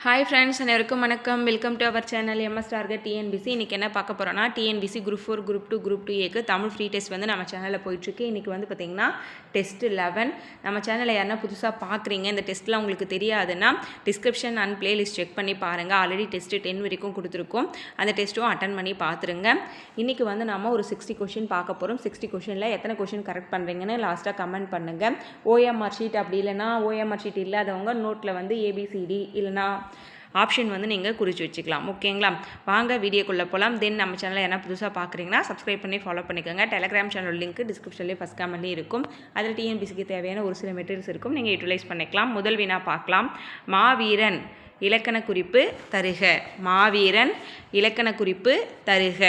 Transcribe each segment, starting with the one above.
Hi friends அனைவருக்கும் வணக்கம். Welcome to our channel MS target TNPC இன்றைக்கி என்ன பார்க்க போகிறோன்னா TNPC group four group two group two ஏக்கு தமிழ் ஃப்ரீ டெஸ்ட் வந்து நம்ம சேனலில் போயிட்டுருக்கு இன்றைக்கி வந்து பார்த்திங்கன்னா டெஸ்ட் லெவன் நம்ம சேனலில் யாருன்னா புதுசாக பார்க்குறீங்க இந்த டெஸ்ட்லாம் உங்களுக்கு தெரியாதுன்னா டிஸ்கிரிப்ஷன் அண்ட் பிளேலிஸ்ட் செக் பண்ணி பாருங்கள் ஆல்ரெடி டெஸ்ட்டு டென் வரைக்கும் கொடுத்துருக்கோம். அந்த டெஸ்ட்டும் அட்டன் பண்ணி பார்த்துருங்க இன்றைக்கி வந்து நம்ம ஒரு சிக்ஸ்டி கொஷின் பார்க்க போகிறோம் சிக்ஸ்டி கொஷினில் எத்தனை கொஷின் கரெக்ட் பண்ணுறீங்கன்னு லாஸ்ட்டாக கமெண்ட் பண்ணுங்கள் ஓஎம்ஆர் ஷீட் அப்படி இல்லைனா ஓஎம்ஆர் ஷீட் இல்லாதவங்க நோட்டில் வந்து ஏபிசிடி இல்லைனா ஆப்ஷன் வந்து நீங்கள் குறித்து வச்சுக்கலாம். ஓகேங்களா? வாங்க வீடியோக்குள்ளே போகலாம் தென் நம்ம சேனலில் என்ன புதுசாக பார்க்குறீங்கன்னா சப்ஸ்கிரைப் பண்ணி ஃபாலோ பண்ணிக்கோங்க. டெலிகிராம் சேனல் லிங்க் டிஸ்கிரிப்ஷன்லேயே ஃபஸ்ட் கமெண்ட்லேயே இருக்கும். அதில் டிஎன்பிசிக்கு தேவையான ஒரு சில மெட்டீரியல்ஸ் இருக்கும். நீங்கள் யூட்டிலைஸ் பண்ணிக்கலாம். முதல் வினா பார்க்கலாம். மாவீரன் இலக்கண குறிப்பு தருக. மாவீரன் இலக்கண குறிப்பு தருக.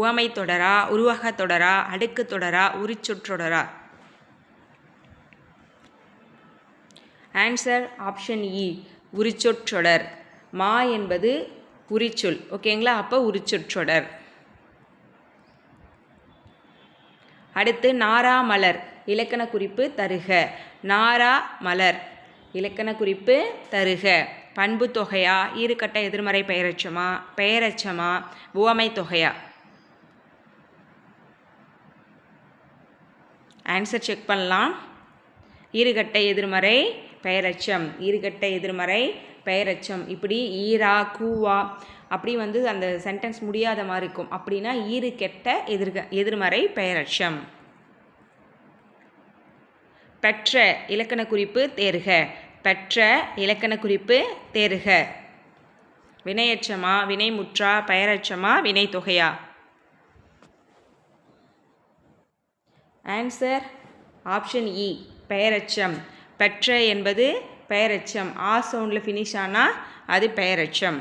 உவமை தொடரா உருவக தொடரா அடுக்கு தொடரா உரிச்சொற்றொடரா ஆன்சர் ஆப்ஷன் இ e. உரிச்சொற்றொடர். மா என்பது உரிச்சொல். ஓகேங்களா? அப்போ உரிச்சொற்றொடர். அடுத்து நாரா மலர் இலக்கண குறிப்பு தருக. நாரா மலர் இலக்கண குறிப்பு தருக. பண்பு தொகையா? ஈறுகட்ட எதிர்மறை பெயரச்சமா? பெயரச்சமா? உவமை தொகையா? ஆன்சர் செக் பண்ணலாம். ஈறுகட்ட எதிர்மறை பெயரச்சம் ஈறுகட்ட எதிர்மறை பெயரச்சம். இப்படி ஈரா கூவா அப்படி வந்து அந்த சென்டென்ஸ் முடியாத மாதிரி இருக்கும். அப்படின்னா ஈறு கெட்ட எதிர்க எதிர்மறை பெயரச்சம். பெற்ற இலக்கண குறிப்பு தேர்க. பெற்ற இலக்கண குறிப்பு தேர்க. வினையச்சமா வினைமுற்றா பெயரச்சமா வினைத்தொகையா? ஆன்சர் ஆப்ஷன் இ பெயரச்சம். பெற்ற என்பது பெயரச்சம். ஆ சவுண்டில் ஃபினிஷ் ஆனால் அது பெயரச்சம்.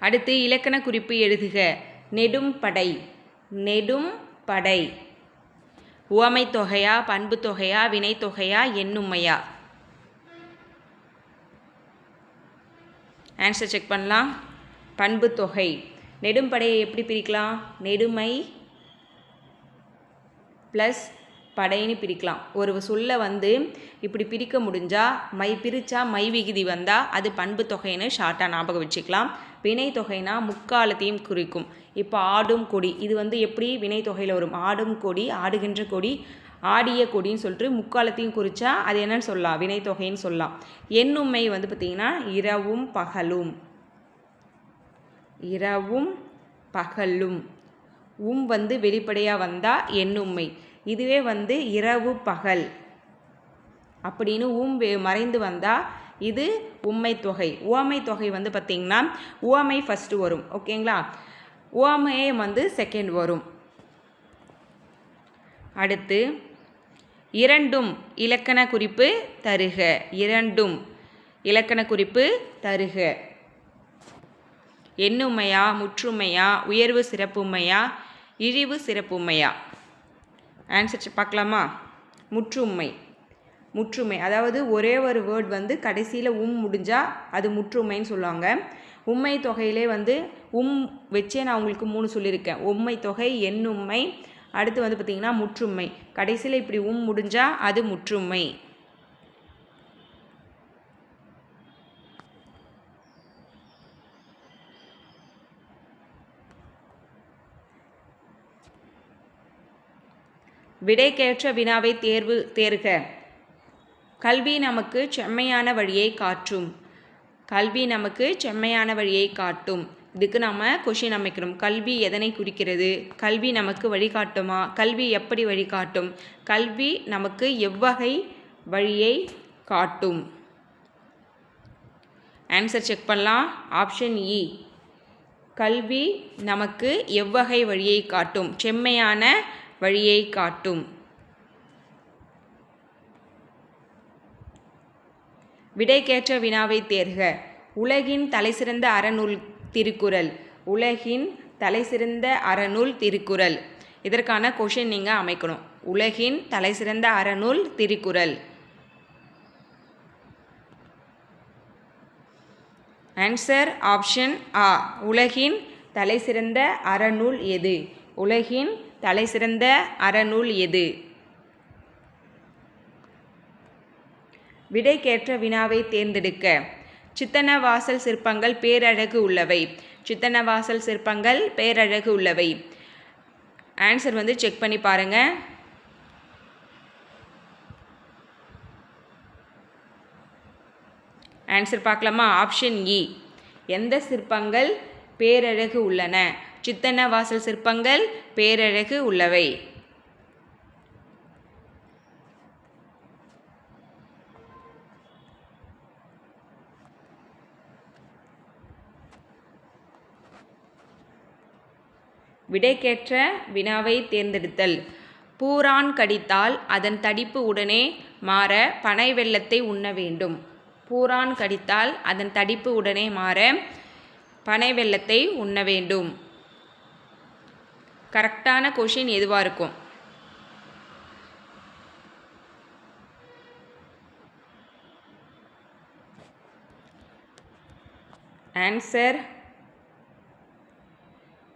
அடுத்து இலக்கண குறிப்பு எழுதுக. நெடும் படை. நெடும் படை. உவமை தொகையா பண்பு தொகையா வினை தொகையா எண்ணுமையா? ஆன்சர் செக் பண்ணலாம். பண்பு தொகை. நெடும்படையை எப்படி பிரிக்கலாம்? நெடுமை ப்ளஸ் படைன்னு பிரிக்கலாம். ஒரு சொல்ல வந்து இப்படி பிரிக்க முடிஞ்சால் மை பிரித்தா மை விகுதி வந்தால் அது பண்பு தொகைன்னு ஷார்ட்டாக ஞாபகம் வச்சுக்கலாம். வினை தொகைனா முக்காலத்தையும் குறிக்கும். இப்போ ஆடும் கொடி இது வந்து எப்படி வினை தொகையில் வரும்? ஆடும் கொடி ஆடுகின்ற கொடி ஆடிய கொடின்னு சொல்லிட்டு முக்காலத்தையும் குறித்தா அது என்னன்னு சொல்லலாம்? வினை தொகைன்னு சொல்லலாம். எண்ணுமை வந்து பார்த்திங்கன்னா இரவும் பகலும். இரவும் பகலும். உம் வந்து வெளிப்படையாக வந்தால் எண்ணுமை. இதுவே வந்து இரவு பகல். அப்படின்னு உம் மறைந்து வந்தால் இது உண்மை தொகை. உவமை தொகை வந்து பார்த்திங்கன்னா உவமை ஃபஸ்ட்டு வரும். ஓகேங்களா உவமையே வந்து செகண்ட் வரும். அடுத்து இரண்டும் இலக்கண குறிப்பு தருக. இரண்டும் இலக்கண குறிப்பு தருக. எண்ணுமையா முற்றுமையா உயர்வு சிறப்புமையா இழிவு சிறப்புமையா. ஆன்சர் பார்க்கலாமா? முற்றுமை. முற்றுமை. அதாவது ஒரே ஒரு வேர்ட் வந்து கடைசியில் உம் முடிஞ்சால் அது முற்றுமைன்னு சொல்லுவாங்க. உண்மை தொகையிலே வந்து உம் வச்சே நான் உங்களுக்கு மூணு சொல்லியிருக்கேன். உண்மை தொகை எண்ணுமை அடுத்து வந்து பார்த்திங்கன்னா முற்றுமை. கடைசியில் இப்படி உம் முடிஞ்சால் அது முற்றுமை. விடைக்கேற்ற வினாவை தேர்வு தேர்க. கல்வி நமக்கு செம்மையான வழியை காட்டும். கல்வி நமக்கு செம்மையான வழியை காட்டும். இதுக்கு நாம் கொஷின் அமைக்கணும். கல்வி எதனை குறிக்கிறது? கல்வி நமக்கு வழிகாட்டுமா? கல்வி எப்படி வழிகாட்டும்? கல்வி நமக்கு எவ்வகை வழியை காட்டும்? ஆன்சர் செக் பண்ணலாம். ஆப்ஷன் இ e. கல்வி நமக்கு எவ்வகை வழியை காட்டும்? செம்மையான வழியை காட்டும். விடைக்கேற்ற வினாவை தேர்க. உலகின் தலைசிறந்த அறநூல் திருக்குறள். உலகின் தலைசிறந்த அறநூல் திருக்குறள். இதற்கான கொஷின் நீங்கள் அமைக்கணும். உலகின் தலைசிறந்த அறநூல் திருக்குறள். ஆன்சர் ஆப்ஷன் ஆ உலகின் தலைசிறந்த அறநூல் எது? உலகின் தலைசிறந்த அறநூல் எது? விடைக்கேற்ற வினாவை தேர்ந்தெடுக்க. சித்தன்னவாசல் சிற்பங்கள் பேரழகு உள்ளவை. சித்தன்னவாசல் சிற்பங்கள் பேரழகு உள்ளவை. ஆன்சர் வந்து செக் பண்ணி பாருங்கள் ஆன்சர் பார்க்கலாமா? ஆப்ஷன் இ. எந்த சிற்பங்கள் பேரழகு உள்ளன? சித்தன்ன வாசல் சிற்பங்கள் பேரழகு உள்ளவை. விடைக்கேற்ற வினாவை தேர்ந்தெடுத்தல். பூரான் கடித்தால் அதன் தடிப்பு உடனே மாற பனை வெள்ளத்தை உண்ண வேண்டும். பூரான் கடித்தால் அதன் தடிப்பு உடனே மாற பனை வெள்ளத்தை உண்ண வேண்டும். கரெக்டான கொஷின் எதுவாக இருக்கும்? ஆன்சர்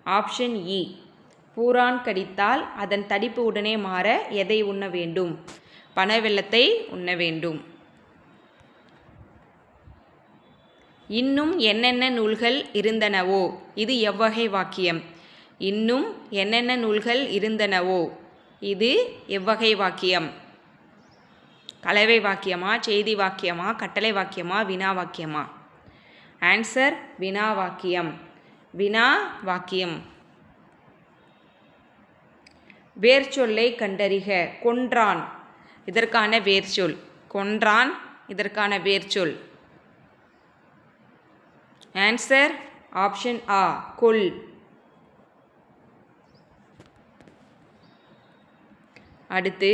ஆப்ஷன் இ பூரான் கடித்தால் அதன் தடிப்பு உடனே மாற எதை உண்ண வேண்டும்? பனவெள்ளத்தை உண்ண வேண்டும். இன்னும் என்னென்ன நூல்கள் இருந்தனவோ? இது எவ்வகை வாக்கியம். இன்னும் என்னென்ன நூல்கள் இருந்தனவோ? இது எவ்வகை வாக்கியம். கலவை வாக்கியமா செய்தி வாக்கியமா கட்டளை வாக்கியமா வினா வாக்கியமா? ஆன்சர் வினா வாக்கியம். வினா வாக்கியம். வேர்ச்சொல்லை கண்டறிக. கொன்றான். இதற்கான வேர்ச்சொல். கொன்றான் இதற்கான வேர்ச்சொல். ஆன்சர் ஆப்ஷன் ஆ கொல். அடுத்து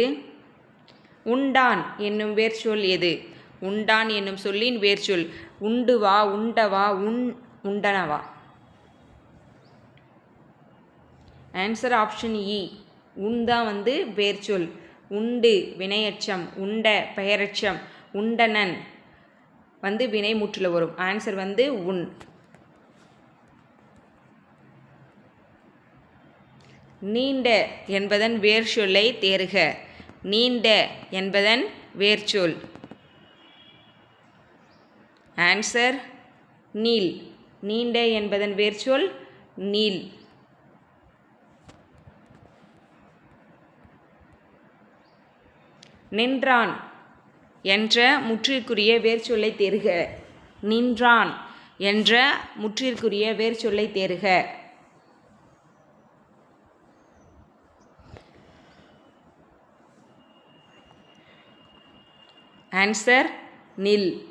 உண்டான் என்னும் வேர்ச்சொல் எது? உண்டான் என்னும் சொல்லின் வேர்ச்சொல் உண்டுவா உண்டவா உன் உண்டனவா ஆன்சர் ஆப்ஷன் இ e. உண்தான் வந்து வேர்ச்சொல் உண்டு வினையச்சம். உண்ட பெயரச்சம். உண்டனன் வந்து வினை முற்றில் வரும். ஆன்சர் வந்து உன் நீண்ட என்பதன் வேர் சொல்லை தேர்க நீண்ட என்பதன் வேர்ச்சொல். ஆன்சர் நீல் நீண்ட என்பதன் வேர்ச்சொல் நீல் நின்றான் என்ற முற்றிற்குரிய வேர்ச்சொல்லை தேர்க நின்றான் என்ற முற்றிற்குரிய வேர்ச்சொல்லை தேர்க ஆன்சர் நில்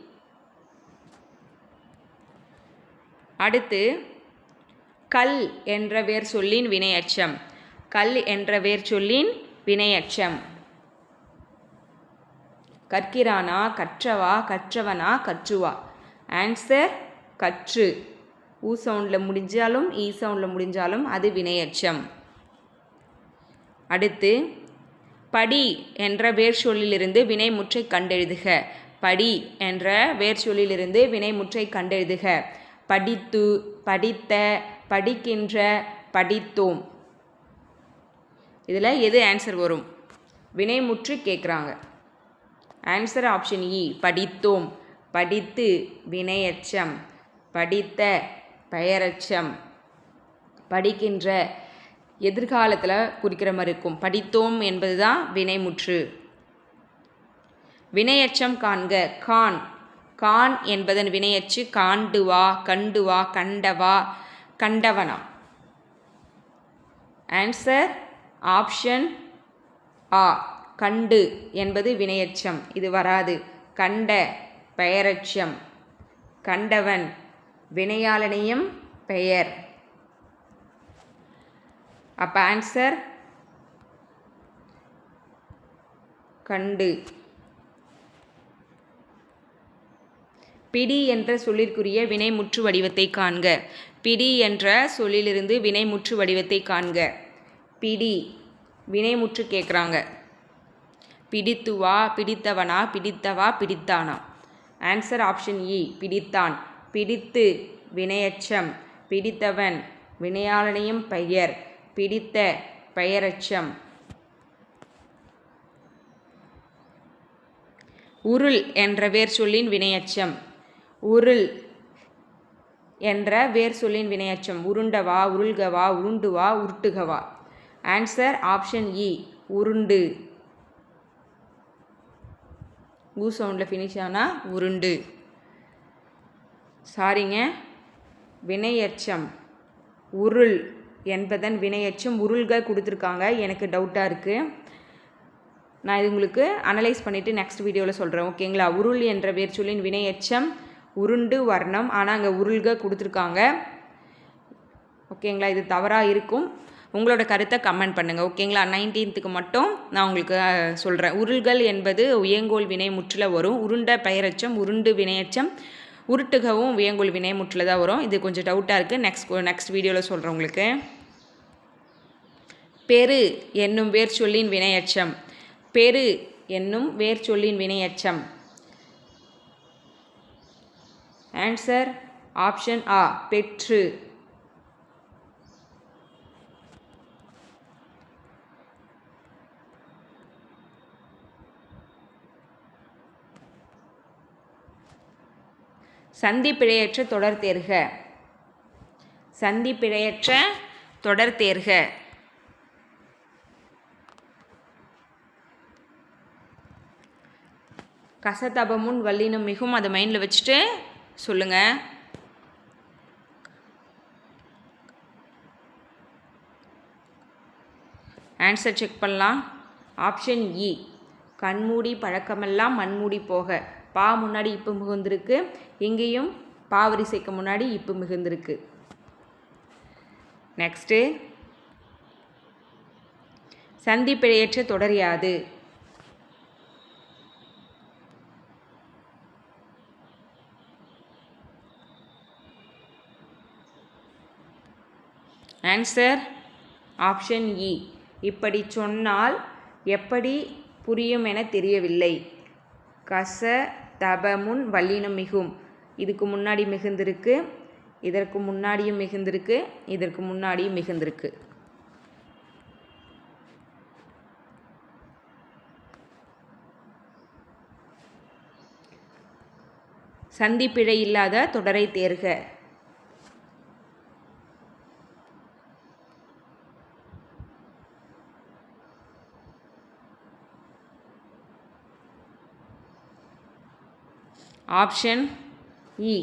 அடுத்து கல் என்ற வேர் சொல்லின் வினையச்சம். கல் என்ற வேர் சொல்லின் வினையச்சம். கற்கிறானா கற்றவா கற்றவனா கற்றுவா. ஆன்சர் கற்று. ஊ சவுண்டில் முடிஞ்சாலும் ஈ சவுண்டில் முடிஞ்சாலும் அது வினையச்சம். அடுத்து படி என்ற வேர் சொல்லிலிருந்து வினைமுற்றை கண்டெழுதுக. படி என்ற வேர் சொல்லிலிருந்து வினைமுற்றை கண்டெழுதுக. படித்து படித்த படிக்கின்ற படித்தோம். இதில் எது ஆன்சர் வரும்? வினைமுற்று கேட்குறாங்க ஆன்சர் ஆப்ஷன் இ e, படித்தோம். படித்து வினையச்சம். படித்த பெயரச்சம். படிக்கின்ற எதிர்காலத்தில் குறிக்கிற மாதிரி இருக்கும். படித்தோம் என்பது தான் வினைமுற்று. வினையச்சம் காண்க கான். கான் என்பதன் வினையச்சு காண்டுவா கண்டுவா கண்டவா கண்டவனா. ஆன்சர் ஆப்ஷன் ஆ கண்டு என்பது வினையச்சம். இது வராது. கண்ட பெயரச்சம். கண்டவன் வினையாளனையும் பெயர். அப்போ ஆன்சர் கண்டு. பிடி என்ற சொல்லிற்குரிய வினைமுற்று வடிவத்தை காண்க. பிடி என்ற சொல்லிலிருந்து வினைமுற்று வடிவத்தை காண்க. பிடி வினைமுற்று கேட்குறாங்க. பிடித்துவா பிடித்தவனா பிடித்தவா பிடித்தானா? ஆன்சர் ஆப்ஷன் இ பிடித்தான். பிடித்து வினையச்சம். பிடித்தவன் வினையாளனையும் பெயர். பிடித்த பெயரச்சம். உருள் என்ற வேர் சொல்லின் வினையச்சம். உருள் என்ற வேர் சொல்லின் வினையச்சம் உருண்டவா உருள்கவா உருண்டுவா உருட்டுகவா ஆன்சர் ஆப்ஷன் இ e, உருண்டு. ஊ சவுண்டில் ஃபினிஷ் ஆனால் உருண்டு. சாரிங்க வினையச்சம். உருள். என்பதன் வினையச்சம் உருள்க கொடுத்துருக்காங்க. எனக்கு டவுட்டாக இருக்குது நான் இது உங்களுக்கு அனலைஸ் பண்ணிவிட்டு நெக்ஸ்ட் வீடியோவில் சொல்கிறேன் ஓகேங்களா உருள் என்ற வேர்ச்சொல்லின் வினையச்சம் உருண்டு வர்ணம். ஆனால் அங்கே உருள்க கொடுத்துருக்காங்க. ஓகேங்களா இது தவறாக இருக்கும். உங்களோட கருத்தை கமெண்ட் பண்ணுங்கள் ஓகேங்களா நைன்டீன்த்துக்கு மட்டும் நான் உங்களுக்கு சொல்கிறேன் உருள்கள் என்பது உயங்கோல் வினை முற்றில வரும். உருண்ட பெயரச்சம் உருண்டு வினையச்சம் உருட்டுகவும் வியங்குல் வினைமுற்றில் தான் வரும். இது கொஞ்சம் டவுட்டாக இருக்குது நெக்ஸ்ட் நெக்ஸ்ட் வீடியோவில் சொல்கிறேன் உங்களுக்கு. பெரு என்னும் வேர் சொல்லின் வினையச்சம். பெரு என்னும் வேர் சொல்லின் வினையச்சம். ஆன்சர் ஆப்ஷன் ஆ பெற்று. சந்தி பிழையற்ற தொடர் தேர்க. சந்தி பிழையற்ற தொடர் தேர்க. கசதபமுன் வல்லினம் மிகும் அதை மைண்டில் வச்சுட்டு சொல்லுங்கள் ஆன்சர் செக் பண்ணலாம். ஆப்ஷன் இ e. கண்மூடி பழக்கமெல்லாம் மண்மூடி போக. பா முன்னாடி இப்பு மிகுந்திருக்கு. இங்கேயும் பாவரிசைக்கு முன்னாடி இப்பு மிகுந்திருக்கு. நெக்ஸ்ட்டு சந்திப்பிழையற்ற தொடரியாது தொடர் யாது? ஆன்சர் ஆப்ஷன் இ இப்படி சொன்னால் எப்படி புரியும் என தெரியவில்லை. கச தபமுன் வல்லினம் மிகும். இதுக்கு முன்னாடி மிகுந்திருக்கு இதற்கு முன்னாடியும் மிகுந்திருக்கு இதற்கு முன்னாடியும் மிகுந்திருக்கு. சந்திப்பிழை இல்லாத தொடரை தேர்க. ஆப்ஷன் இ.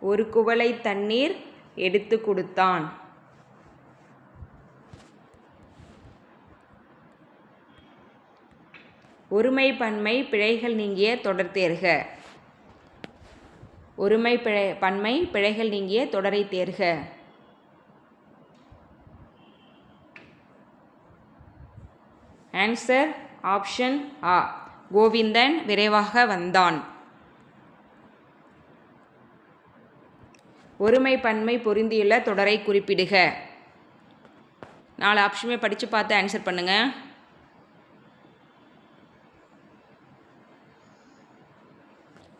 ஒரு குவளை தண்ணீர் எடுத்து கொடுத்தான். ஒருமை பன்மை பிழைகள் நீங்கிய தொடர் தேர்க ஒருமை பிழை பன்மை பிழைகள் நீங்கிய தொடரை தேர்க. ஆன்சர் ஆப்ஷன் ஆ கோவிந்தன் விரைவாக வந்தான். ஒருமை பன்மை பொருந்தியுள்ள தொடரை குறிப்பிடுக. நாலு ஆப்ஷனுமே படித்து பார்த்து ஆன்சர் பண்ணுங்கள்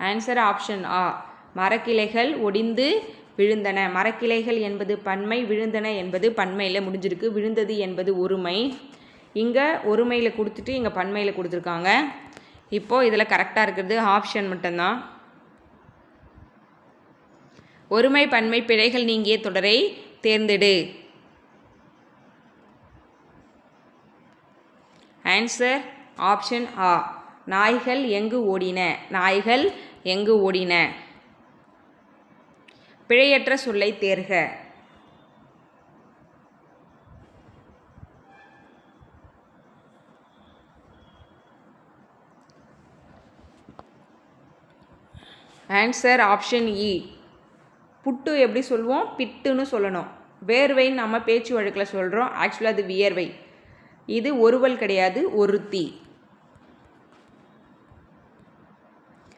ஆன்சர் ஆப்ஷன் ஆ மரக்கிளைகள் ஒடிந்து விழுந்தன. மரக்கிளைகள் என்பது பன்மை விழுந்தன என்பது பன்மையில் முடிஞ்சிருக்கு. விழுந்தது என்பது ஒருமை. இங்கே ஒருமையில் கொடுத்துட்டு இங்கே பன்மையில் கொடுத்துருக்காங்க. இப்போது இதில் கரெக்டாக இருக்கிறது ஆப்ஷன் மட்டும்தான். ஒருமை பன்மை பிழைகள் நீங்கிய தொடரை தேர்ந்தெடு. ஆன்சர் ஆப்ஷன் ஆ நாய்கள் எங்கு ஓடின? நாய்கள் எங்கு ஓடின? பிழையற்ற சொல்லை தேர்க. ஆன்சர் ஆப்ஷன் இ புட்டு எப்படி சொல்லுவோம் பிட்டுன்னு சொல்லணும். வேர்வைன்னு நம்ம பேச்சு வழக்கில் சொல்கிறோம் ஆக்சுவலாக அது வியர்வை. இது ஒருவல் கிடையாது ஒருத்தி.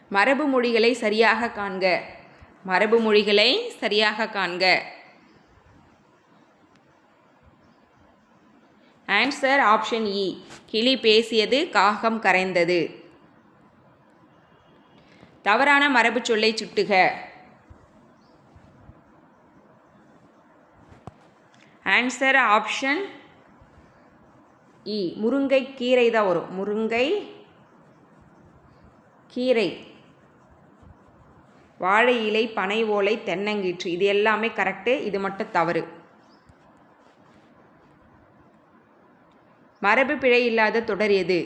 மரபு மொழிகளை சரியாக காண்க. மரபு மொழிகளை சரியாக காண்க. ஆன்சர் ஆப்ஷன் இ கிளி பேசியது காகம் கரைந்தது. தவறான மரபு சொல்லை சுட்டுக. ஆன்சர் ஆப்ஷன் இ முருங்கை கீரை தான் வரும். முருங்கை கீரை. வாழை இலை பனை ஓலை தென்னங்கீற்று. இது எல்லாமே கரெக்டு இது மட்டும் தவறு. மரபு பிழை இல்லாத தொடர் எது?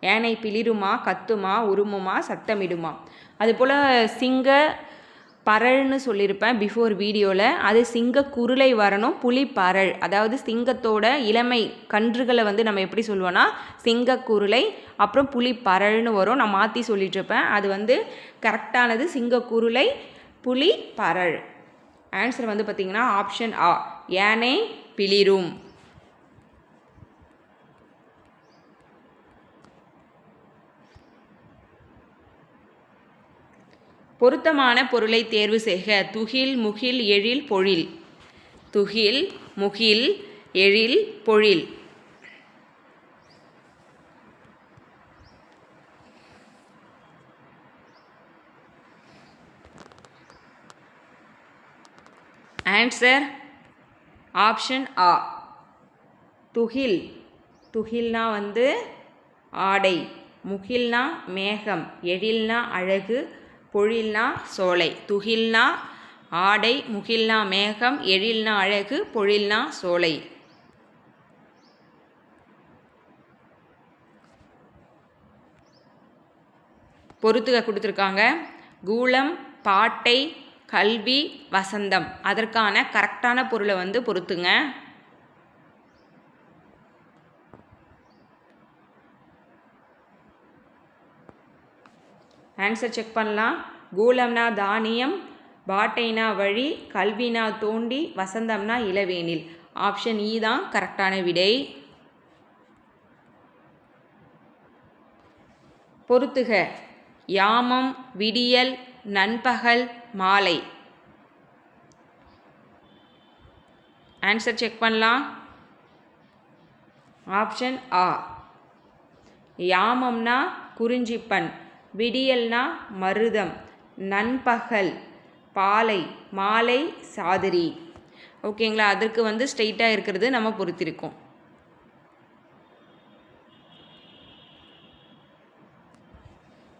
ஏனை பிளிருமா கத்துமா உருமுமா சத்தமிடுமா. அதுபோல் சிங்க பரல்னு சொல்லியிருப்பேன் பிஃபோர் வீடியோவில் அது சிங்க குருளை வரணும் புலி பரல். அதாவது சிங்கத்தோட இளமை கன்றுகளை வந்து நம்ம எப்படி சொல்லுவோன்னா சிங்க குருளை அப்புறம் புலி பரல்னு வரும். நான் மாற்றி சொல்லிட்டுருப்பேன் அது வந்து கரெக்டானது சிங்க குருளை புலி பரல். ஆன்சர் வந்து பார்த்திங்கன்னா ஆப்ஷன் ஆ ஏனே பிளிரும். பொருத்தமான பொருளை தேர்வு செய்க. துகில் முகில் எழில் பொழில். துகில் முகில் எழில் பொழில். ஆன்சர் ஆப்ஷன் ஆ துகில். துகில்னா வந்து ஆடை. முகில்னா மேகம். எழில்னா அழகு. பொழில்னா சோலை துகில்னா ஆடை முகில்னா மேகம் எழில்னா அழகு பொழில்னா சோலை. பொறுத்துக கொடுத்துருக்காங்க. கூலம் பாட்டை கல்வி வசந்தம். அதற்கான கரெக்டான பொருளை வந்து பொறுத்துங்க ஆன்சர் செக் பண்ணலாம். கூலம்னா தானியம் பாட்டைனா வழி கல்வினா தோண்டி வசந்தம்னா இளவேனில். ஆப்ஷன் இ e தான் கரெக்டான விடை. பொறுத்துக. யாமம் விடியல் நண்பகல் மாலை. ஆன்சர் செக் பண்ணலாம். ஆப்ஷன் ஆ யாமம்னா குறிஞ்சிப்பன். விடியல்னா மருதம் நண்பகல் பாலை மாலை சாதிரி. ஓகேங்களா? அதற்கு வந்து ஸ்ட்ரெயிட்டாக இருக்கிறது நம்ம பொறுத்திருக்கோம்.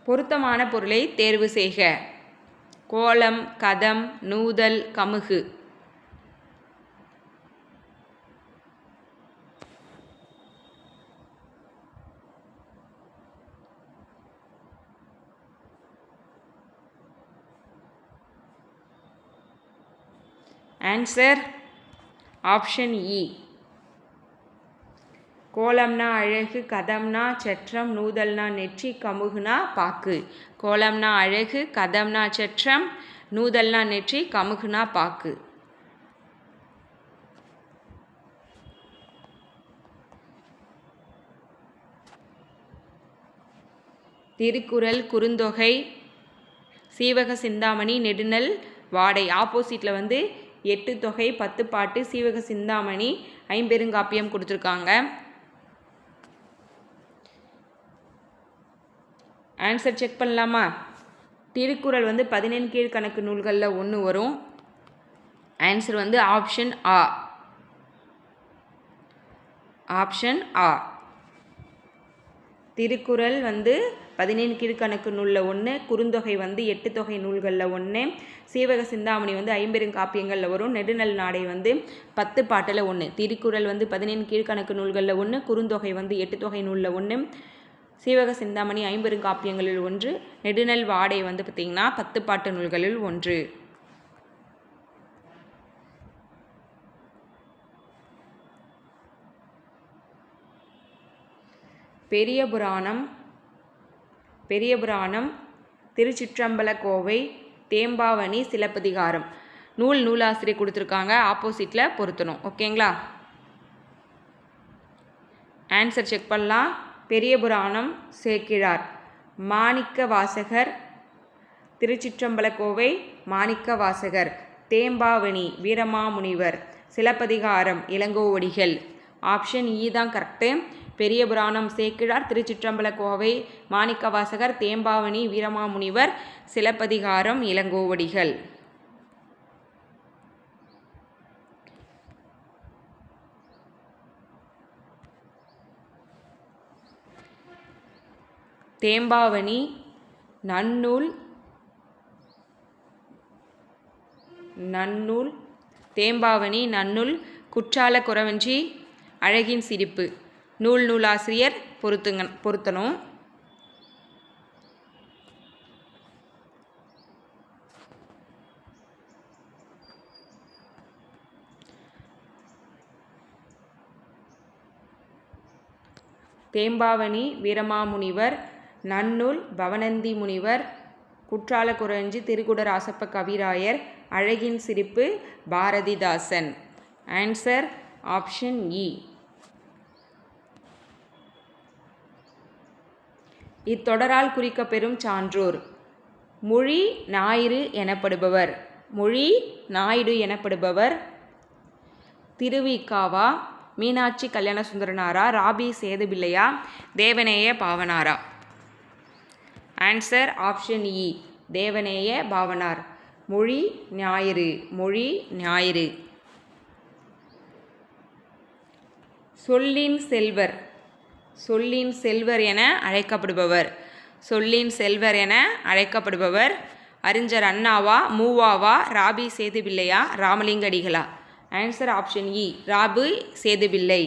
பொருத்தமான பொருளை தேர்வு செய்க. கோலம் கதம் நூதல் கமுகு. ஆன்சர் ஆப்ஷன் இ கோலம்னா அழகு கதம்னா சற்றம் நூதல்னா நெற்றி கமுகுனா பாக்கு. கோலம்னா அழகு கதம்னா சற்றம் நூதல்னா நெற்றி கமுகுனா பாக்கு. திருக்குறள் குறுந்தொகை சீவக சிந்தாமணி நெடுநல் வாடை. ஆப்போசிட்டில் வந்து எட்டு தொகை பத்து பாட்டு சீவக சிந்தாமணி ஐம்பெருங்காப்பியம் கொடுத்துருக்காங்க. ஆன்சர் செக் பண்ணலாமா? திருக்குறள் வந்து பதினெண் கீழ்கணக்கு நூல்களில் ஒன்று வரும். ஆன்சர் வந்து ஆப்ஷன் ஆ ஆப்ஷன் ஆ திருக்குறள் வந்து பதினேழு கீழ்கணக்கு நூலில் ஒன்று குறுந்தொகை வந்து எட்டு தொகை நூல்களில் ஒன்று சீவக சிந்தாமணி வந்து ஐம்பெருங்காப்பியங்களில் வரும் நெடுநல் நாடை வந்து பத்து பாட்டில் ஒன்று திருக்குறள் வந்து பதினேழு கீழ்கணக்கு நூல்களில் ஒன்று குறுந்தொகை வந்து எட்டு தொகை நூலில் ஒன்று சீவக சிந்தாமணி ஐம்பெருங்காப்பியங்களில் ஒன்று நெடுநல் வாடை வந்து பார்த்திங்கன்னா பத்து பாட்டு நூல்களில் ஒன்று. பெரிய புராணம் பெரிய புராணம் திருச்சிற்றம்பல கோவை தேம்பாவணி சிலப்பதிகாரம். நூல் நூலாசிரியர் கொடுத்துருக்காங்க. ஆப்போசிட்டில் பொருத்தணும். ஓகேங்களா? ஆன்சர் செக் பண்ணலாம். பெரிய புராணம் சேக்கிழார். மாணிக்க வாசகர் திருச்சிற்றம்பல கோவை மாணிக்க வாசகர் தேம்பாவணி வீரமாமுனிவர். சிலப்பதிகாரம் இளங்கோவடிகள். ஆப்ஷன் இ e தான் கரெக்டு பெரிய புராணம் சேக்கிழார் திருச்சிற்றம்பல கோவை மாணிக்கவாசகர் தேம்பாவணி வீரமாமுனிவர் சிலப்பதிகாரம் இளங்கோவடிகள். தேம்பாவணி நன்னூல் நன்னூல் தேம்பாவணி நன்னூல் குற்றால குறவஞ்சி அழகின் சிரிப்பு. நூல் நூலாசிரியர் பொருத்துங்க பொருத்தணும். தேம்பாவணி வீரமாமுனிவர் நன்னூல் பவனந்தி முனிவர் குற்றால குறைஞ்சி திருக்குட ராசப்ப கவிராயர் அழகின் சிரிப்பு பாரதிதாசன். ஆன்சர் ஆப்ஷன் இ இத்தொடரால் குறிக்கப்பெறும் சான்றோர். மொழி ஞாயிறு எனப்படுபவர். மொழி நாயுடு எனப்படுபவர். திருவிக்காவா மீனாட்சி கல்யாண சுந்தரனாரா ராபி சேதுபிள்ளையா தேவநேய பாவனாரா? ஆன்சர் ஆப்ஷன் இ. தேவநேய பாவனார். மொழி ஞாயிறு. மொழி ஞாயிறு. சொல்லின் செல்வர். சொல்லின் செல்வர் என அழைக்கப்படுபவர். சொல்லின் செல்வர் என அழைக்கப்படுபவர். அறிஞர் அண்ணாவா மூவாவா ராபி சேதுபிள்ளையா ராமலிங்கடிகளா? ஆன்சர் ஆப்ஷன் இ ராபு சேதுபிள்ளை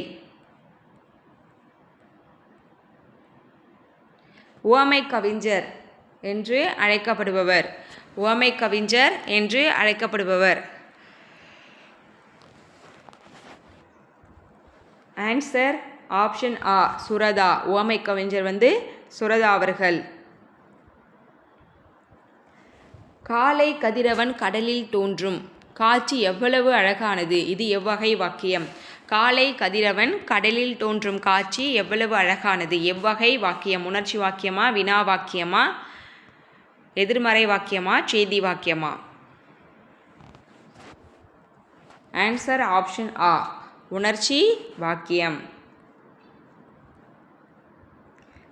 உவமை கவிஞர் என்று அழைக்கப்படுபவர். உவமை கவிஞர் என்று அழைக்கப்படுபவர். ஆன்சர் ஆப்ஷன் ஆ சுரதா. ஓமை கவிஞர் வந்து சுரதா அவர்கள். காலை கதிரவன் கடலில் தோன்றும். காட்சி எவ்வளவு அழகானது. இது எவ்வகை வாக்கியம். காலை கதிரவன் கடலில் தோன்றும் காட்சி எவ்வளவு அழகானது. எவ்வகை வாக்கியம். உணர்ச்சி வாக்கியமா வினா வாக்கியமா எதிர்மறை வாக்கியமா செய்தி வாக்கியமா? ஆன்சர் ஆப்ஷன் ஆ உணர்ச்சி வாக்கியம்.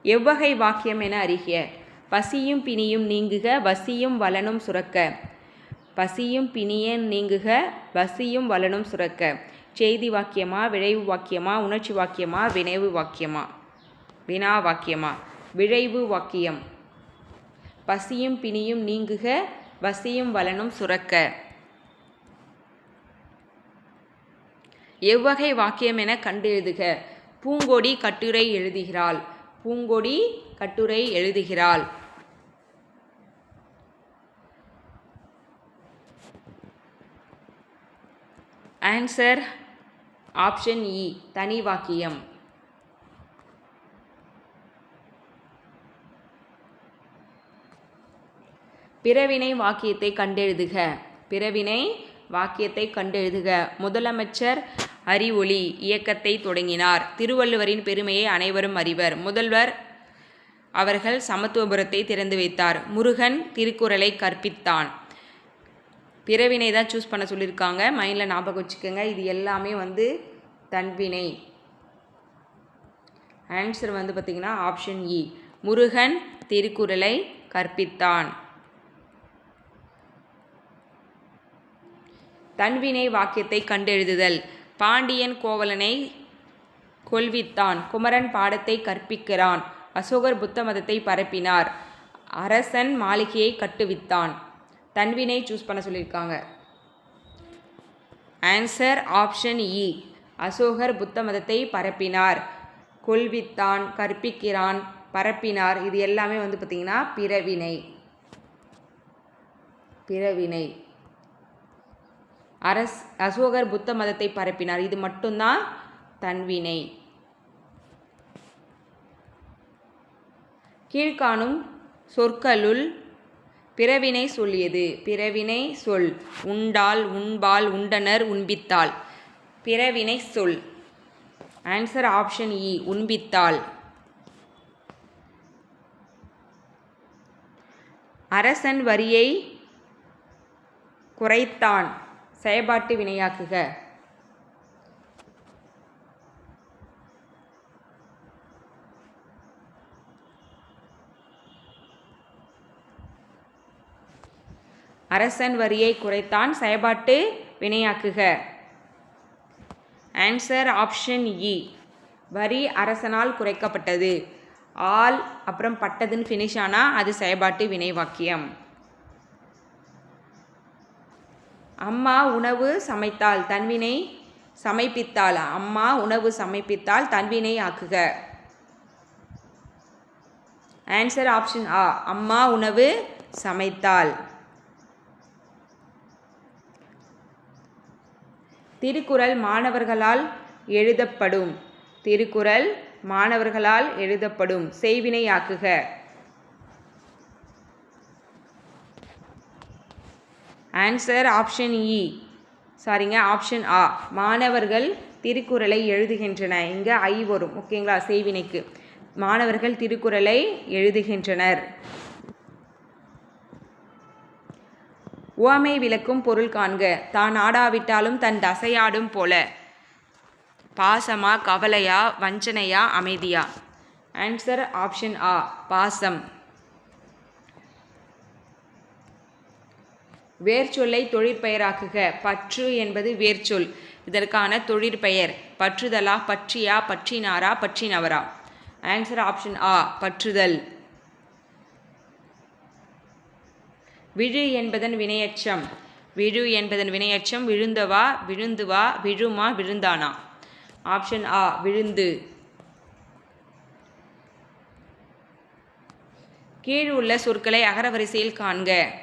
எவ்வகை வாக்கியம் என அறிக. பசியும் பிணியும் நீங்குக வசியும் வலனும் சுரக்க. பசியும் பிணியன் நீங்குக வசியும் வலனும் சுரக்க. செய்தி வாக்கியமா விளைவு வாக்கியமா உணர்ச்சி வாக்கியமா வினைவு வாக்கியமா? வினா வாக்கியமா? விளைவு வாக்கியம். பசியும் பிணியும் நீங்குக வசியும் வலனும் சுரக்க. எவ்வகை வாக்கியம் என கண்டு எழுதுக பூங்கொடி கட்டுரை எழுதுகிறாள். பூங்கொடி கட்டுரை எழுதுகிறாள். ஆன்சர் ஆப்ஷன் இ தனி வாக்கியம். பிறவினை வாக்கியத்தை கண்டெழுதுக. பிறவினை வாக்கியத்தை கண்டெழுதுக. முதலமைச்சர் அறிவொளி இயக்கத்தை தொடங்கினார். திருவள்ளுவரின் பெருமையை அனைவரும் அறிவர். முதல்வர் அவர்கள் சமத்துவபுரத்தை திறந்து வைத்தார். முருகன் திருக்குறளை கற்பித்தான். பிறவினை தான் சூஸ் பண்ண சொல்லியிருக்காங்க மைண்டில் ஞாபகம் வச்சுக்கோங்க. இது எல்லாமே வந்து தன்வினை. ஆன்சர் வந்து பார்த்திங்கன்னா ஆப்ஷன் இ e. முருகன் திருக்குறளை கற்பித்தான். தன்வினை வாக்கியத்தை கண்டெழுதுதல். பாண்டியன் கோவலனை கொல்வித்தான். குமரன் பாடத்தை கற்பிக்கிறான். அசோகர் புத்த மதத்தை பரப்பினார். அரசன் மாளிகையை கட்டுவித்தான். தன்வினை சூஸ் பண்ண சொல்லியிருக்காங்க. ஆன்சர் ஆப்ஷன் இ அசோகர் புத்த மதத்தை பரப்பினார். கொல்வித்தான் கற்பிக்கிறான் பரப்பினார். இது எல்லாமே வந்து பார்த்திங்கன்னா பிறவினை. பிறவினை. அரஸ் அசோகர் புத்த மதத்தை பரப்பினார். இது மட்டும்தான் தன்வினை கீழ்காணும் சொற்களுள் பிறவினை சொல்லியது. பிறவினை சொல். உண்டால் உண்பால் உண்டனர் உண்பித்தாள் பிறவினை சொல். ஆன்சர் ஆப்ஷன் இ. உண்பித்தால். அரசன் வரியை குறைத்தான். செயபாட்டு வினையாக்குக. அரசன் வரியை குறைத்தான் செயபாட்டு வினையாக்குக. ஆன்சர் ஆப்ஷன் இ வரி அரசனால் குறைக்கப்பட்டது. ஆல் அப்புறம் பட்டதுன்னு ஃபினிஷ் ஆனால் அது செயபாட்டு வினை அம்மா உணவு சமைத்தால் தன்வினை சமைப்பித்தாள்? அம்மா உணவு சமைப்பித்தால் தன்வினை ஆக்குக. ஆன்சர் ஆப்ஷன் ஆ அம்மா உணவு சமைத்தாள் திருக்குறள் மாணவர்களால் எழுதப்படும். திருக்குறள் மாணவர்களால் எழுதப்படும். செய்வினையாக்குக ஆன்சர் ஆப்ஷன் இ சாரிங்க ஆப்ஷன் ஆ மாணவர்கள் திருக்குறளை எழுதுகின்றன. இங்கே ஐ வரும் ஓகேங்களா? செய்வினைக்கு மாணவர்கள் திருக்குறளை எழுதுகின்றனர். உவமை விளக்கும் பொருள் காண்க. தான் ஆடாவிட்டாலும் தன் தசையாடும் போல. பாசமா கவலையா வஞ்சனையா அமைதியா? ஆன்சர் ஆப்ஷன் ஆ பாசம். வேர்ச்சொல்லை தொழிற்பெயராக்குக. பற்று என்பது வேர்ச்சொல். இதற்கான தொழிற்பெயர். பற்றுதலா பற்றியா பற்றினாரா பற்றினவரா? ஆன்சர் ஆப்ஷன் ஆ பற்றுதல். விழு என்பதன் வினையச்சம். விழு என்பதன் வினையச்சம் விழுந்தவா விழுந்துவா விழுமா விழுந்தானா? ஆப்ஷன் ஆ விழுந்து. கீழ் உள்ள சொற்களை அகரவரிசையில் காண்க.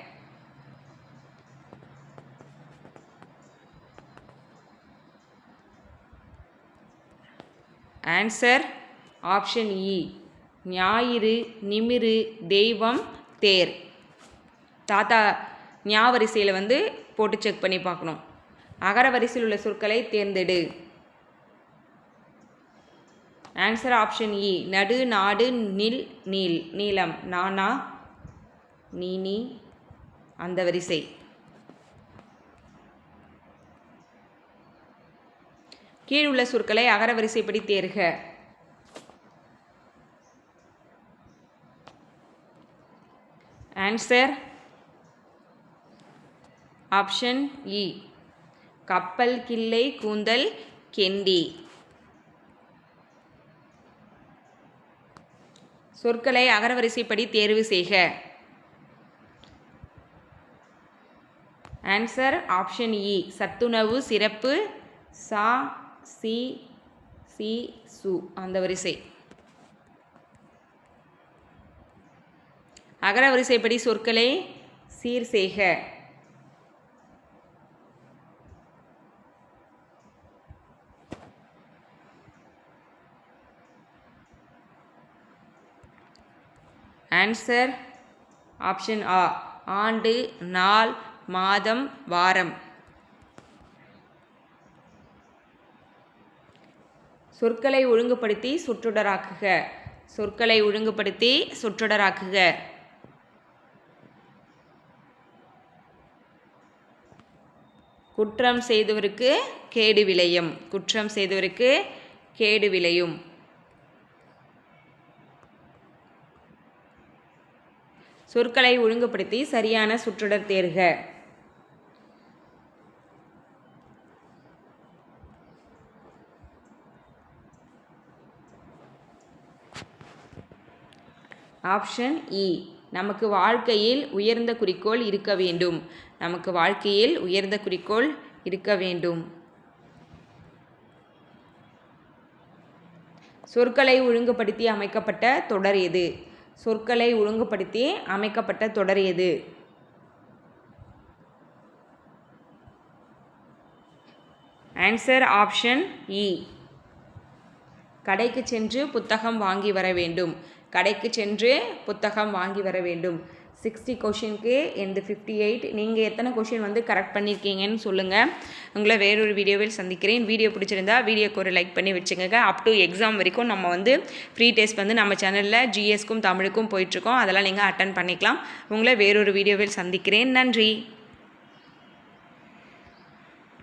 ஆன்சர் ஆப்ஷன் இ ஞாயிறு நிமிரு தெய்வம் தேர். தாத்தா ஞா வரிசையில் வந்து போட்டு செக் பண்ணி பார்க்கணும். அகர வரிசையில் உள்ள சொற்களை தேர்ந்தெடு. ஆன்சர் ஆப்ஷன் இ நடு நாடு நில் நீல் நீளம். நானா நீ அந்த வரிசை. கீழ் உள்ள சொற்களை அகரவரிசைப்படி தேர்க. ஆன்சர் ஆப்ஷன் இ கப்பல் கிள்ளை கூந்தல் கெண்டி. சொற்களை அகரவரிசைப்படி தேர்வு செய்க. ஆன்சர் ஆப்ஷன் இ சத்துணவு சிறப்பு சா சி சி சு அந்த வரிசை. அகர வரிசைப்படி சொற்களை சீர் செய்க. ஆன்சர் ஆப்ஷன் ஆ ஆண்டு நாள் மாதம் வாரம். சொற்களை ஒழுங்குபடுத்தி சொற்றொடராக்குக. சொற்களை ஒழுங்குபடுத்தி சொற்றொடராக்குக. குற்றம் செய்தவருக்கு கேடு விளையும். குற்றம் செய்தவருக்கு கேடு விளையும். சொற்களை ஒழுங்குபடுத்தி சரியான சுற்றொடர் தேர்க. ஆப்ஷன் இ. நமக்கு வாழ்க்கையில் உயர்ந்த குறிக்கோள் இருக்க வேண்டும். நமக்கு வாழ்க்கையில் உயர்ந்த குறிக்கோள் இருக்க வேண்டும். சொற்களை ஒழுங்குபடுத்தி அமைக்கப்பட்ட தொடர் எது? சொற்களை ஒழுங்குபடுத்தி அமைக்கப்பட்ட தொடர் எது? ஆன்சர் ஆப்ஷன் இ. கடைக்கு சென்று புத்தகம் வாங்கி வர வேண்டும். கடைக்கு சென்று புத்தகம் வாங்கி வர வேண்டும். சிக்ஸ்டி கொஷினுக்கு இந்த ஃபிஃப்டி எயிட் நீங்கள் எத்தனை கொஷின் வந்து கரெக்ட் பண்ணியிருக்கீங்கன்னு சொல்லுங்கள் உங்களை வேறொரு வீடியோவில் சந்திக்கிறேன். வீடியோ பிடிச்சிருந்தா வீடியோக்கு ஒரு லைக் பண்ணி வச்சுக்கோங்க. அப் டு எக்ஸாம் வரைக்கும் நம்ம வந்து ஃப்ரீ டெஸ்ட் வந்து நம்ம சேனலில் ஜிஎஸ்க்கும் தமிழுக்கும் போயிட்டுருக்கோம் அதெல்லாம் நீங்கள் அட்டன் பண்ணிக்கலாம். உங்களை வேறொரு வீடியோவில் சந்திக்கிறேன். நன்றி.